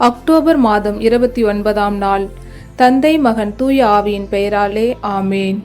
October மாதம் இருபத்தி ஒன்பதாம் நாள். தந்தை மகன் தூய ஆவியின் பெயராலே ஆமேன்.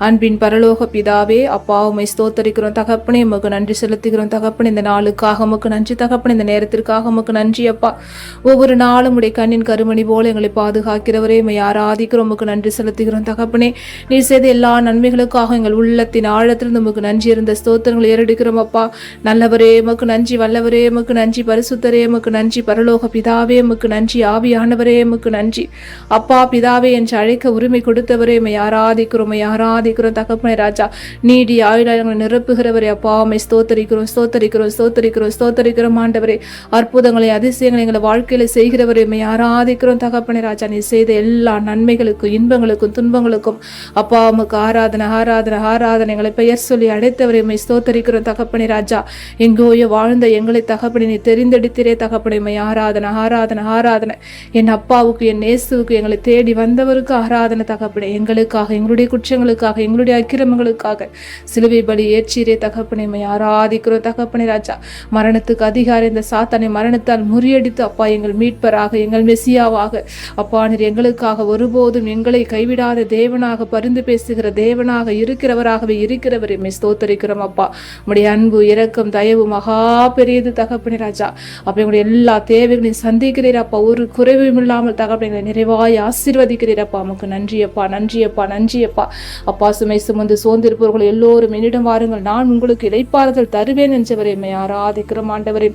அன்பின் பரலோக பிதாவே அப்பா உமை ஸ்தோத்தரிக்கிறோம். தகப்பனே உமக்கு நன்றி செலுத்துகிறோம். தகப்பன் இந்த நாளுக்காக உமக்கு நன்றி. தகப்பன் இந்த நேரத்திற்காக உமக்கு நன்றி அப்பா. ஒவ்வொரு நாளும் உடைய கண்ணின் கருமணி போல எங்களை பாதுகாக்கிறவரே உமை ஆராதிக்கிறோம். உமக்கு நன்றி செலுத்துகிறோம். தகப்பனே நீ செய்த எல்லா நன்மைகளுக்காக எங்கள் உள்ளத்தின் ஆழத்திலிருந்து உமக்கு நன்றி இருந்த ஸ்தோத்திரங்களை ஏறெடுக்கிறோம் அப்பா. நல்லவரே உமக்கு நன்றி. வல்லவரே உமக்கு நன்றி. பரிசுத்தரே உமக்கு நன்றி. பரலோக பிதாவே உமக்கு நன்றி. ஆவியானவரே உமக்கு நன்றி. அப்பா பிதாவே என்று அழைக்க உரிமை கொடுத்தவரே உமை ஆராதிக்கிறோம். உமை ஆராதிக்கிறோம் தகப்பனே ராஜா நீடி ஆயுளங்களை நிரப்புகிறவரே அப்பா. உமை ஸ்தோத்தரிக்கிறோம் ஸ்தோத்தரிக்கிறோம் ஸ்தோத்தரிக்கிறோம் ஸ்தோத்தரிக்கிறோம். ஆண்டவரே அற்புதங்களை அதிசயங்களை எங்களை வாழ்க்கையில செய்கிறவரே. உமை ஆராதிக்கிறோம் தகப்பனே ராஜா. நீ செய்த எல்லா நன்மைகளுக்கும் இன்பங்களுக்கும் துன்பங்களுக்கும் அப்பா உமக்கு ஆராதனை ஆராதனை ஆராதனை எங்களை பெயர் சொல்லி அடைத்தவரே உமை ஸ்தோத்தரிக்கிறோம் தகப்பனே ராஜா. எங்கோயோ வாழ்ந்த எங்களை தகப்பனை நீ தெரிந்தெடுத்திரே தகப்பனை. உமை ஆராதனை ஆராதனை ஆராதனை. என் அப்பாவுக்கு என் நேசுவுக்கு எங்களை தேடி வந்தவருக்கு ஆராதனை தகப்பனை. எங்களுக்காக எங்களுடைய குற்றங்களுக்காக எங்களுடைய அக்கிரமங்களுக்காக சிலுவை பலி ஏற்றீரே தகப்பனை உமை ஆராதிக்கிறோம். தகப்பனை ராஜா மரணத்துக்கு அதிகாரி இந்த சாத்தானை மரணத்தால் முறியடித்து அப்பா எங்கள் மீட்பராக எங்கள் மெசியாவாக. அப்பா நீர் எங்களுக்காக ஒருபோதும் எங்களை கைவிடாத தேவனாக பரிந்து பேசுகிற தேவனாக இருக்கிறவராகவே இருக்கிறவரை மெய் ஸ்தோத்தரிக்கிறோம் அப்பா. உடைய அன்பு இரக்கம் தயவு மகா பெரியது தகப்பனே ராஜா. அப்போ எங்களுடைய எல்லா தேவைகளையும் சந்திக்கிறீர் அப்பா. ஒரு குறைவும் இல்லாமல் தகப்பனை நிறைவாய் ஆசீர்வதிக்கிறீர் அப்பா. உமக்கு நன்றியப்பா நன்றியப்பா நன்றியப்பா. அப்பா சுமை சுமந்து சோர்ந்திருப்பவர்கள் எல்லோரும் என்னிடம் வாருங்கள். நான் உங்களுக்கு இடைப்பாறுதல் தருவேன் என்றவரை. ஆராதிக்கிறோம் ஆண்டவரே.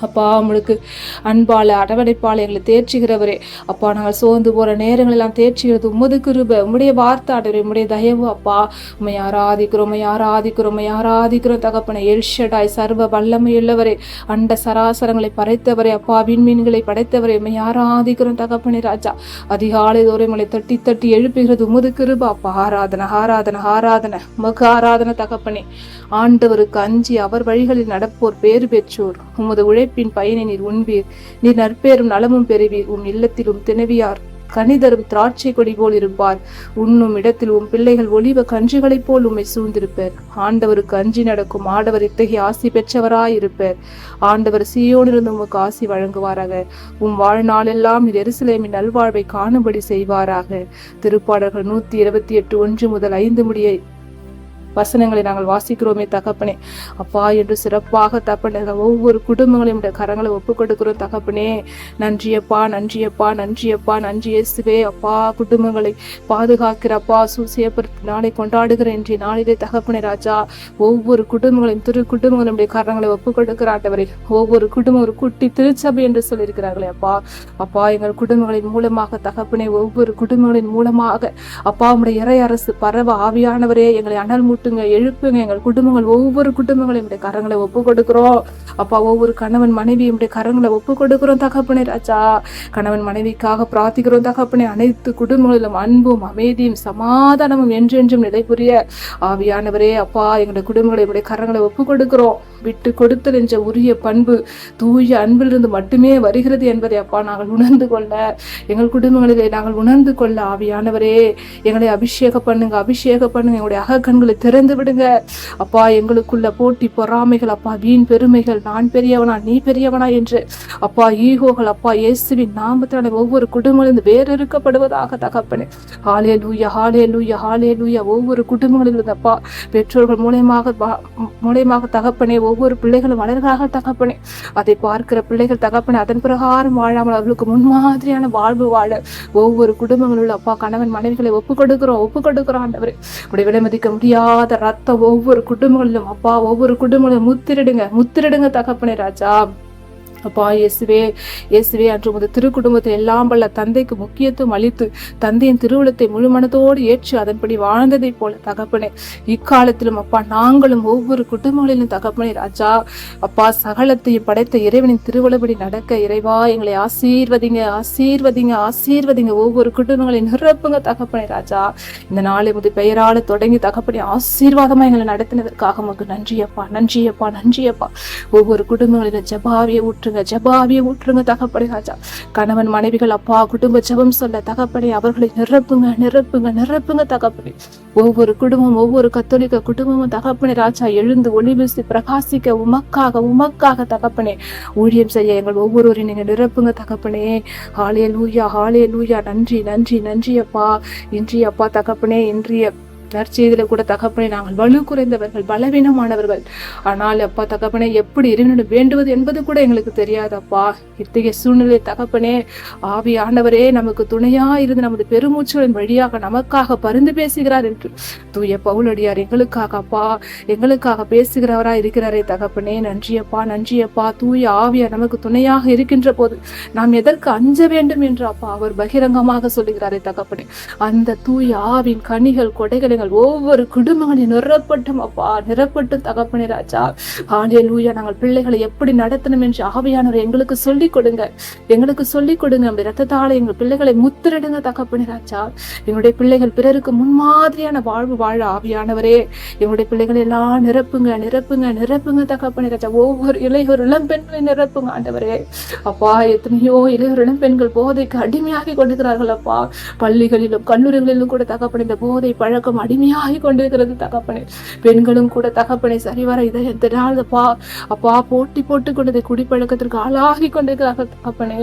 அப்பா உங்களுக்கு அன்பால அடவடைப்பால் எங்களை தேர்ச்சுகிறவரே அப்பா நாங்கள் சோர்ந்து போகிற நேரங்களெல்லாம் தேர்ச்சிகிறது உமது கிருப உம்முடைய வார்த்தை ஆண்டவரே உம்முடைய தயவு அப்பா. உம்மை ஆராதிக்கிறோம் உம்மை ஆராதிக்கிறோம் உம்மை ஆராதிக்கிறோம். தகப்பனை எல்ஷடாய் சர்வ வல்லமையுள்ளவரே. அண்ட சராசரங்களை படைத்தவரே. அப்பா விண்மீன்களை படைத்தவரே. உண்மை ஆராதிக்கிறோம் தகப்பனை ராஜா. அதிகாலை தோறும் உங்களை தட்டி தட்டி எழுப்புகிறது உமது கிருபா அப்பா. ஆராதனை ஆராதனை ஆராதனை. முக ஆராதனை தகப்பனே. ஆண்டவருக்கு அஞ்சி அவர் வழிகளில் நடப்போர் பேறு பெற்றோர். உமது உழைப்பின் பயனை நீர் உண்பீர். நீர் நற்பேரும் நலமும் பெறுவீர். உம் இல்லத்திலும் தினவியார் கனிதரும் திராட்சை கொடி போல் இருப்பார். உண்ணும் இடத்தில் உன் பிள்ளைகள் ஒளிவ கன்றுகளைப் போல் உம்மை சூழ்ந்திருப்பர். ஆண்டவருக்கு அஞ்சி நடக்கும் ஆண்டவர் இத்தகைய ஆசி பெற்றவராயிருப்பர். ஆண்டவர் சீயோனிருந்து உமக்கு ஆசி வழங்குவாராக. உம் வாழ்நாளெல்லாம் நீர் எருசலேமின் நல்வாழ்வை காணும்படி செய்வாராக. திருப்பாடல்கள் நூத்தி இருபத்தி எட்டு ஒன்று முதல் ஐந்து முடிய வசனங்களை நாங்கள் வாசிக்கிறோமே தகப்பனே. அப்பா என்று சிறப்பாக தப்பனே ஒவ்வொரு குடும்பங்களையும் கரங்களை ஒப்பு கொடுக்கிறோம் தகப்பனே நன்றியப்பா நன்றியப்பா நன்றியப்பா நன்றி இயேசுவே. அப்பா குடும்பங்களை பாதுகாக்கிறப்பா சூசியப்படுத்தி நாளை கொண்டாடுகிற இன்றைய நாளிலே தகப்பனே ராஜா. ஒவ்வொரு குடும்பங்களையும் திரு குடும்பங்களும் கரங்களை ஒப்பு கொடுக்கிற ஒவ்வொரு குடும்பம் ஒரு குட்டி திருச்சபை என்று சொல்லியிருக்கிறார்களே அப்பா. அப்பா எங்கள் குடும்பங்களின் மூலமாக தகப்பனே ஒவ்வொரு குடும்பங்களின் மூலமாக அப்பா உடைய இறை அரசு பரவ ஆவியானவரே. எங்களை அனல் மூட்டுங்க எழுப்புங்க. எங்கள் குடும்பங்கள் ஒவ்வொரு குடும்பங்களையும் உடைய கரங்களை ஒப்பு கொடுக்குறோம் அப்பா ஒவ்வொரு கணவன் மனைவி கரங்களை ஒப்பு கொடுக்குறோம் தகப்பனே ராஜா. கணவன் மனைவிக்காக பிரார்த்திக்கிறோம் தகப்பனே. அனைத்து குடும்பங்களிலும் அன்பும் அமைதியும் சமாதானமும் என்றென்றும் நிலை புரிய ஆவியானவரே அப்பா. எங்களுடைய குடும்பங்களை உடைய கரங்களை ஒப்பு கொடுக்குறோம் விட்டு கொடுத்தல் என்ற உரிய பண்பு தூய அன்பிலிருந்து மட்டுமே வருகிறது என்பதை அப்பா நாங்கள் உணர்ந்து கொள்ள எங்கள் குடும்பங்களிலே நாங்கள் உணர்ந்து கொள்ள ஆவியானவரே. எங்களை அபிஷேகம் பண்ணுங்க அபிஷேகம் பண்ணுங்க. எங்களுடைய அகக்கண்களை திறந்து விடுங்க. அப்பா எங்களுக்குள்ள போட்டி பொறாமைகள் அப்பா வீண் பெருமைகள் நான் பெரியவனா நீ பெரியவனா என்று. அப்பா ஈகோகள் அப்பா இயேசுவின் நாமத்தினால ஒவ்வொரு குடும்பங்களிலிருந்து வேறறுக்கப்படுவதாக தகப்பனே. ஹாலே லூயா ஹாலே லூயா ஹாலே லூயா ஒவ்வொரு குடும்பங்களிலிருந்து அப்பா பெற்றோர்கள் மூலயமாக மூலயமாக தகப்பனே ஒவ்வொரு பிள்ளைகளும் வளர்கிறாக தகப்பனே. அதை பார்க்கிற பிள்ளைகள் தகப்பனே அதன் பிரகாரம் வாழாமல் அவர்களுக்கு முன்மாதிரியான வாழ்வு வாழ ஒவ்வொரு குடும்பங்களில் அப்பா கணவன் மனைவிகளை ஒப்பு கொடுக்கிறோம் ஒப்பு கொடுக்கிறோம் ஆண்டவரே உடைய விலைமதிக்க முடியாத ரத்தம் ஒவ்வொரு குடும்பங்களிலும் அப்பா ஒவ்வொரு குடும்பங்களிலும் முத்திரிடுங்க முத்திரிடுங்க தகப்பனே ராஜா. அப்பா இயேசுவே இயேசுவே அன்று உமது திருக்குடும்பத்தில் எல்லாம் வல்ல தந்தைக்கு முக்கியத்துவம் அளித்து தந்தையின் திருவுளத்தை முழுமனத்தோடு ஏற்று அதன்படி வாழ்ந்ததைப் போல தகப்பனே இக்காலத்திலும் அப்பா நாங்களும் ஒவ்வொரு குடும்பங்களிலும் தகப்பனே ராஜா அப்பா சகலத்தையும் படைத்த இறைவனின் திருவிழப்படி நடக்க இறைவா எங்களை ஆசீர்வதிங்க ஆசீர்வதிங்க ஆசீர்வதிங்க. ஒவ்வொரு குடும்பங்களையும் நிரப்புங்க தகப்பனே ராஜா. இந்த நாளை முது பெயரால தொடங்கி தகப்பனே ஆசீர்வாதமா எங்களை நடத்தினதற்காக உமக்கு நன்றியப்பா நன்றியப்பா நன்றியப்பா. ஒவ்வொரு குடும்பங்களிலும் ஜபாவியை ஊற்று ஊற்றுங்க ஜபாவியை ஊற்றுங்க தகப்பனே ராஜா. கணவன் மனைவிகள் அப்பா குடும்ப ஜெபம் சொல்ல தகப்படை அவர்களை நிரப்புங்க நிரப்புங்க நிரப்புங்க தகப்படை ஒவ்வொரு குடும்பம் ஒவ்வொரு கத்தோலிக்க குடும்பமும் தகப்பனை ராஜா எழுந்து ஒளி வீசி பிரகாசிக்க உமக்காக உமக்காக தகப்பனே. ஊழியம் செய்ய எங்கள் ஒவ்வொருவரையும் நீங்க நிரப்புங்க தகப்பனே. ஹாலே லூயா ஹாலே லூயா நன்றி நன்றி நன்றி அப்பா இன்றி அப்பா தகப்பனே இன்றைய நற்செய்தியில கூட தகப்பனை நாங்கள் வலு குறைந்தவர்கள் பலவீனமானவர்கள். ஆனால் அப்பா தகப்பனே எப்படி இறைவனிடம் வேண்டுவது என்பது கூட எங்களுக்கு தெரியாதப்பா. இத்தகைய சூழ்நிலை தகப்பனே ஆவியானவரே நமக்கு துணையா இருந்து நமது பெருமூச்சுகளின் வழியாக நமக்காக பருந்து பேசுகிறார் என்று தூய பவுலடியார் எங்களுக்காக அப்பா எங்களுக்காக பேசுகிறவரா இருக்கிறாரே தகப்பனே. நன்றியப்பா நன்றியப்பா. தூய ஆவியா நமக்கு துணையாக இருக்கின்ற போது நாம் எதற்கு அஞ்ச வேண்டும் என்று அப்பா அவர் பகிரங்கமாக சொல்லுகிறாரே தகப்பனே. அந்த தூய ஆவின் கனிகள் கொடைகள் எங்கள் ஒவ்வொரு குடும்பங்களையும் நிரப்பட்டும் அப்பா நிரப்பட்டும் தகப்பனே ராஜா. ஆண்டிய லூயா நாங்கள் பிள்ளைகளை எப்படி நடத்தணும் என்று ஆவியானவர் எங்களுக்கு சொல்லிக் கொடுங்க. எங்களுக்கு சொல்லிக் கொடுங்க. அப்படி எங்கள் பிள்ளைகளை முத்திரிடுங்க தகப்பனே ராஜா. எங்களுடைய பிள்ளைகள் பிறருக்கு முன்மாதிரியான வாழ்வு வாழ ஆவியானவரே. எங்களுடைய பிள்ளைகளை எல்லாம் நிரப்புங்க நிரப்புங்க நிரப்புங்க தகப்பனே ராஜா. ஒவ்வொரு இளையோர் இளம் பெண்களை நிரப்புங்க ஆண்டவரே. அப்பா எத்தனையோ இளையோர் இளம் பெண்கள் போதைக்கு அடிமையாகி கொண்டிருக்கிறார்கள் அப்பா. பள்ளிகளிலும் கல்லூரிகளிலும் கூட தகப்பன இந்த போதை பழக்கம் அடிமையாகி கொண்டிருக்கிறது தகப்பனே. பெண்களும் கூட தகப்பனை சரிவர இதயத்தினால் அப்பா அப்பா போட்டி போட்டு கொண்டதை குடிப்பழக்கத்திற்கு ஆளாகி கொண்டிருக்கிறார்கள் தகப்பனே.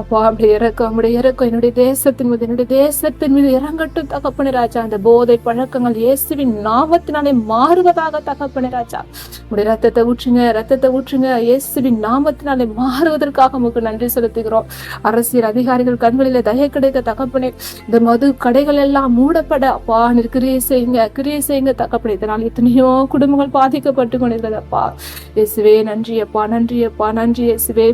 அப்பா அப்படி இறக்கம் நம்முடைய இறக்கம். என்னுடைய தேசத்தின் மீது என்னுடைய தேசத்தின் மீது இறங்கட்டும் தகப்பனே ராஜா. அந்த போதை பழக்கங்கள் இயேசுவின் நாமத்தினாலே மாறுவதாக தகப்பனே ராஜா. உடைய ரத்தத்தை ஊற்றுங்க ரத்தத்தை ஊற்றுங்க. இயேசுவின் நாமத்தினாலே மாறுவதற்காக உங்களுக்கு நன்றி செலுத்துகிறோம். அரசியல் அதிகாரிகள் கண்களிலே தய கிடைக்க தகப்பனே இந்த மது கடைகள் எல்லாம் மூடப்பட அப்பா நீர் செய்யுங்க கிரியை செய்யுங்க தகப்பனே. இதனால் எத்தனையோ குடும்பங்கள் பாதிக்கப்பட்டு கொண்டிருக்கிறது அப்பா. இயேசுவே நன்றி அப்பா. நன்றி அப்பா. நன்றி இயேசுவே.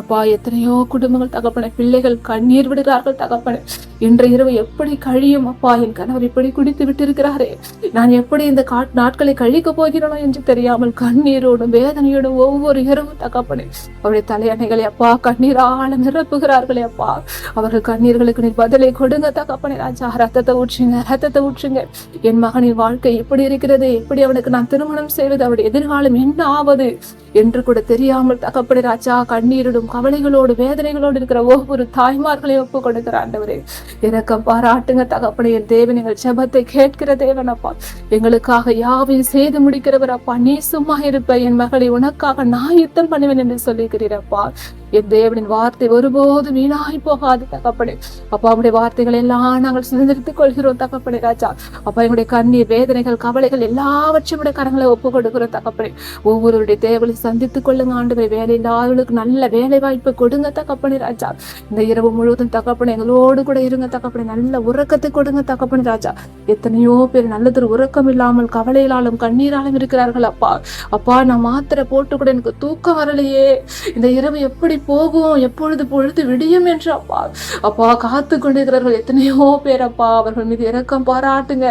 அப்பா எத்தனையோ குடும்பங்கள் தகப்பன. பிள்ளைகள் கண்ணீர் விடுகிறார்கள் தகப்பன. இன்று இரவு எப்படி கழியும்? அப்பா என் கணவர் இப்படி குடித்து விட்டிருக்கிறாரே. நான் எப்படி இந்த காட் நாட்களை கழிக்க போகிறேனோ என்று தெரியாமல் கண்ணீரோடும் வேதனையோடும் ஒவ்வொரு இரவும் தகப்பனே. அவருடைய தலையணைகளை அப்பா கண்ணீரால நிரப்புகிறார்களே அப்பா. அவர்கள் கண்ணீர்களுக்கு நீர் பதிலை கொடுங்க தகப்பனே. ராஜா ரத்தத்தை ஊற்றுங்க ரத்தத்தை ஊற்றுங்க. என் மகனின் வாழ்க்கை எப்படி இருக்கிறது? எப்படி அவனுக்கு நான் திருமணம் செய்வது? அவருடைய எதிர்காலம் என்ன ஆவது? என்று கூட தெரியாமல் தகப்பனே ராஜா கண்ணீரிடும் கவலைகளோடு வேதனைகளோடு இருக்கிற ஒவ்வொரு தாய்மார்களையும் ஒப்புக் கொடுக்கிற ஆண்டவரே. எனக்கு பாராட்டுங்க தகப்பனே என் தேவன் எங்கள் ஜபத்தை கேட்கிற தேவன் அப்பா. எங்களுக்காக யாவையும் செய்து முடிக்கிறவர் அப்பா. நீ சும்மா இருப்ப என் மகளை உனக்காக நான் யுத்தம் பண்ணுவேன் என்று சொல்லுகிறீரப்பா என் தேவனின் வார்த்தை ஒருபோதும் வீணாய் போகாது தகப்பனே. அப்பா உடைய வார்த்தைகள் எல்லாம் நாங்கள் சுதந்திரித்துக் கொள்கிறோம் தகப்பனே ராஜா. அப்பா எங்களுடைய கண்ணீர் வேதனைகள் கவலைகள் எல்லாவற்றையும் உடைய கரங்களை ஒப்பு கொடுக்கிறோம் தகப்பனே. ஒவ்வொருடைய தேவைகளை சந்தித்துக் கொள்ளுங்க ஆண்டு வேலை இல்லாதவர்களுக்கு நல்ல வேலை வாய்ப்பு கொடுங்க தகப்பனே ராஜா. இந்த இரவு முழுவதும் தகப்பனை எங்களோடு கூட இருங்க தகப்பனை. நல்ல உறக்கத்தை கொடுங்க தகப்பனே ராஜா. எத்தனையோ பேர் நல்லதொரு உறக்கம் இல்லாமல் கவலையிலாலும் கண்ணீராலும் இருக்கிறார்கள் அப்பா. அப்பா நான் மாத்திரை போட்டு கூட எனக்கு தூக்கம் வரலையே. இந்த இரவு எப்படி போகும் எப்பொழுது பொழுது விடியும் என்று அப்பா. அப்பா காத்து கொண்டிருக்கிறார்கள். எத்தனையோ பேர் அப்பா அவர்கள் மீது இறக்கம் பாராட்டுங்க.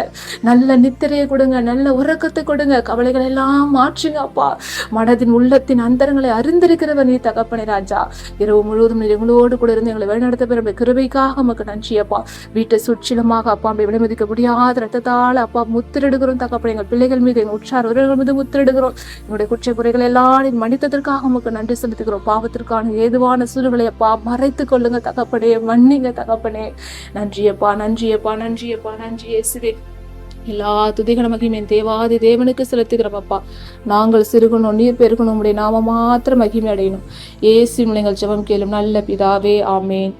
நல்ல நித்திரையை கொடுங்க நல்ல உறக்கத்தை கொடுங்க. கவலைகள் எல்லாம் மாற்றுங்க அப்பா. மனதின் உள்ளத்தின் அந்தரங்களை அறிந்திருக்கிறவர் நீ தகப்பனே ராஜா. இரவு முழுவதும் நீர் எங்களோடு கூட இருந்து எங்களை வழிநடத்த பெறும் கிருபைக்காக உமக்கு நன்றி அப்பா. வீட்டை சுற்றிலுமாக அப்பா அப்படி விலைமதிக்க முடியாத ரத்தத்தால் அப்பா முத்திரிடுகிறோம் தகப்பனே. எங்கள் பிள்ளைகள் மீது எங்கள் உற்றார் உறவுகள் மீது முத்திரிடுகிறோம். எங்களுடைய குற்ற குறைகள் எல்லாம் மன்னித்ததற்காக உமக்கு நன்றி செலுத்துகிறோம். பாவத்திற்கான ஏதுவான சூழ்நிலையப்பா மறைத்து கொள்ளுங்க தகப்பனே மன்னிங்க தகப்பனே. நன்றியப்பா நன்றியப்பா நன்றியப்பா நன்றி இயேசுவே. எல்லா துதிகள மகிமையும் தேவாதி தேவனுக்கு செலுத்துகிறோம் அப்பா. நாங்கள் சிறுகணும் நீர் பெருகணும் உடைய நாம மாத்திரம் மகிமை அடையணும். ஏசி எங்கள் ஜெபம் கேளும் நல்ல பிதாவே ஆமேன்.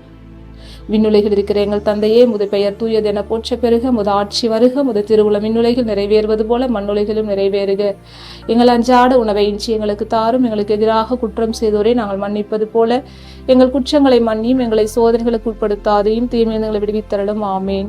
விண்ணுலைகள் இருக்கிற எங்கள் தந்தையே முது பெயர் தூயது என போற்ற பெருக முத ஆட்சி வருக முத திருவுளம் விண்ணுலைகள் நிறைவேறுவது போல மண்ணுலைகளும் நிறைவேறுக. எங்கள் அன்றாட உணவை இன்றி எங்களுக்கு தாரும் எங்களுக்கு எதிராக குற்றம் செய்தோரை நாங்கள் மன்னிப்பது போல எங்கள் குற்றங்களை மன்னியும் எங்களை சோதனைகளுக்கு உட்படுத்தாதையும் தீமைகளை விடுவித்தரலும் ஆமேன்.